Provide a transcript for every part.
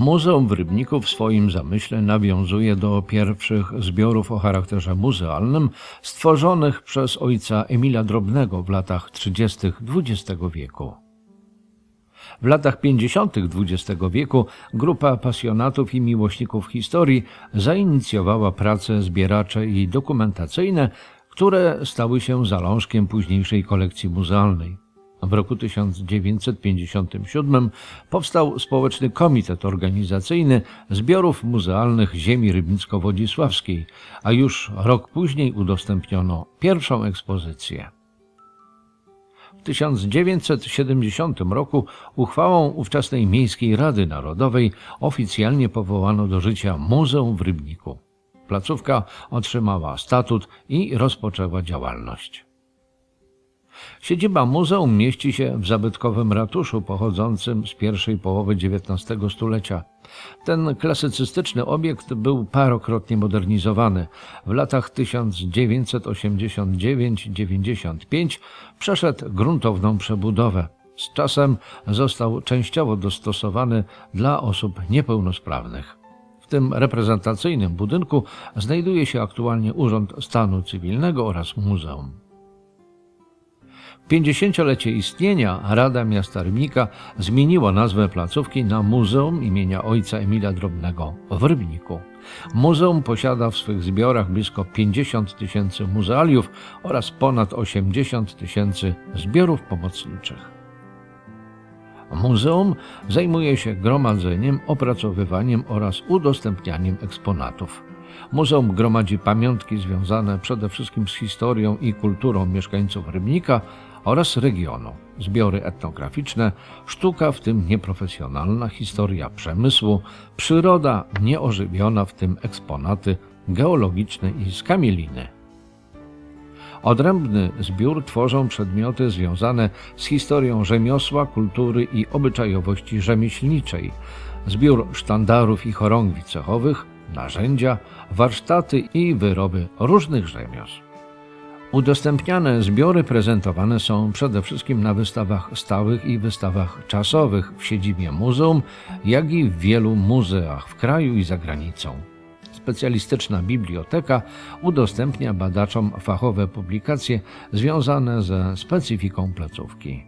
Muzeum w Rybniku w swoim zamyśle nawiązuje do pierwszych zbiorów o charakterze muzealnym stworzonych przez ojca Emila Drobnego w latach 30. XX wieku. W latach 50. XX wieku grupa pasjonatów i miłośników historii zainicjowała prace zbieracze i dokumentacyjne, które stały się zalążkiem późniejszej kolekcji muzealnej. W roku 1957 powstał Społeczny Komitet Organizacyjny Zbiorów Muzealnych Ziemi Rybnicko-Wodzisławskiej, a już rok później udostępniono pierwszą ekspozycję. W 1970 roku uchwałą ówczesnej Miejskiej Rady Narodowej oficjalnie powołano do życia Muzeum w Rybniku. Placówka otrzymała statut i rozpoczęła działalność. Siedziba muzeum mieści się w zabytkowym ratuszu pochodzącym z pierwszej połowy XIX stulecia. Ten klasycystyczny obiekt był parokrotnie modernizowany. W latach 1989-95 przeszedł gruntowną przebudowę. Z czasem został częściowo dostosowany dla osób niepełnosprawnych. W tym reprezentacyjnym budynku znajduje się aktualnie Urząd Stanu Cywilnego oraz Muzeum. 50-lecie istnienia Rada Miasta Rybnika zmieniła nazwę placówki na Muzeum imienia ojca Emila Drobnego w Rybniku. Muzeum posiada w swych zbiorach blisko 50 tysięcy muzealiów oraz ponad 80 tysięcy zbiorów pomocniczych. Muzeum zajmuje się gromadzeniem, opracowywaniem oraz udostępnianiem eksponatów. Muzeum gromadzi pamiątki związane przede wszystkim z historią i kulturą mieszkańców Rybnika oraz regionu, zbiory etnograficzne, sztuka, w tym nieprofesjonalna, historia przemysłu, przyroda nieożywiona, w tym eksponaty geologiczne i skamieliny. Odrębny zbiór tworzą przedmioty związane z historią rzemiosła, kultury i obyczajowości rzemieślniczej, zbiór sztandarów i chorągwi cechowych, narzędzia, warsztaty i wyroby różnych rzemiosł. Udostępniane zbiory prezentowane są przede wszystkim na wystawach stałych i wystawach czasowych w siedzibie muzeum, jak i w wielu muzeach w kraju i za granicą. Specjalistyczna biblioteka udostępnia badaczom fachowe publikacje związane ze specyfiką placówki.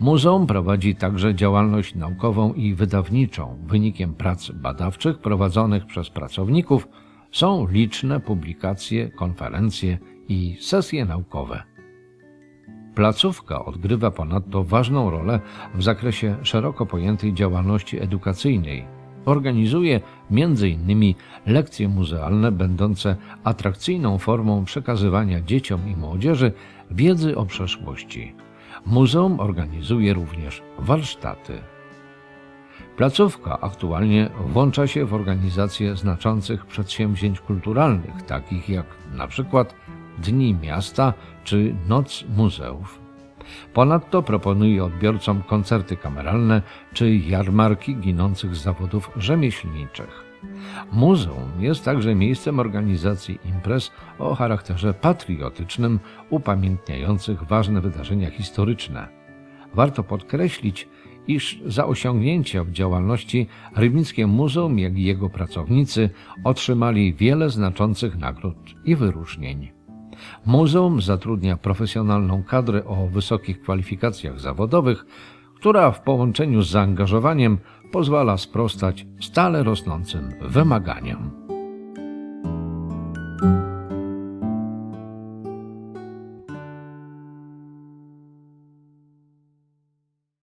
Muzeum prowadzi także działalność naukową i wydawniczą. Wynikiem prac badawczych prowadzonych przez pracowników są liczne publikacje, konferencje i sesje naukowe. Placówka odgrywa ponadto ważną rolę w zakresie szeroko pojętej działalności edukacyjnej. Organizuje m.in. lekcje muzealne będące atrakcyjną formą przekazywania dzieciom i młodzieży wiedzy o przeszłości. Muzeum organizuje również warsztaty. Placówka aktualnie włącza się w organizację znaczących przedsięwzięć kulturalnych, takich jak na przykład Dni Miasta czy Noc Muzeów. Ponadto proponuje odbiorcom koncerty kameralne czy jarmarki ginących zawodów rzemieślniczych. Muzeum jest także miejscem organizacji imprez o charakterze patriotycznym, upamiętniających ważne wydarzenia historyczne. Warto podkreślić, iż za osiągnięcia w działalności Rybnickie Muzeum, jak i jego pracownicy otrzymali wiele znaczących nagród i wyróżnień. Muzeum zatrudnia profesjonalną kadrę o wysokich kwalifikacjach zawodowych, która w połączeniu z zaangażowaniem pozwala sprostać stale rosnącym wymaganiom.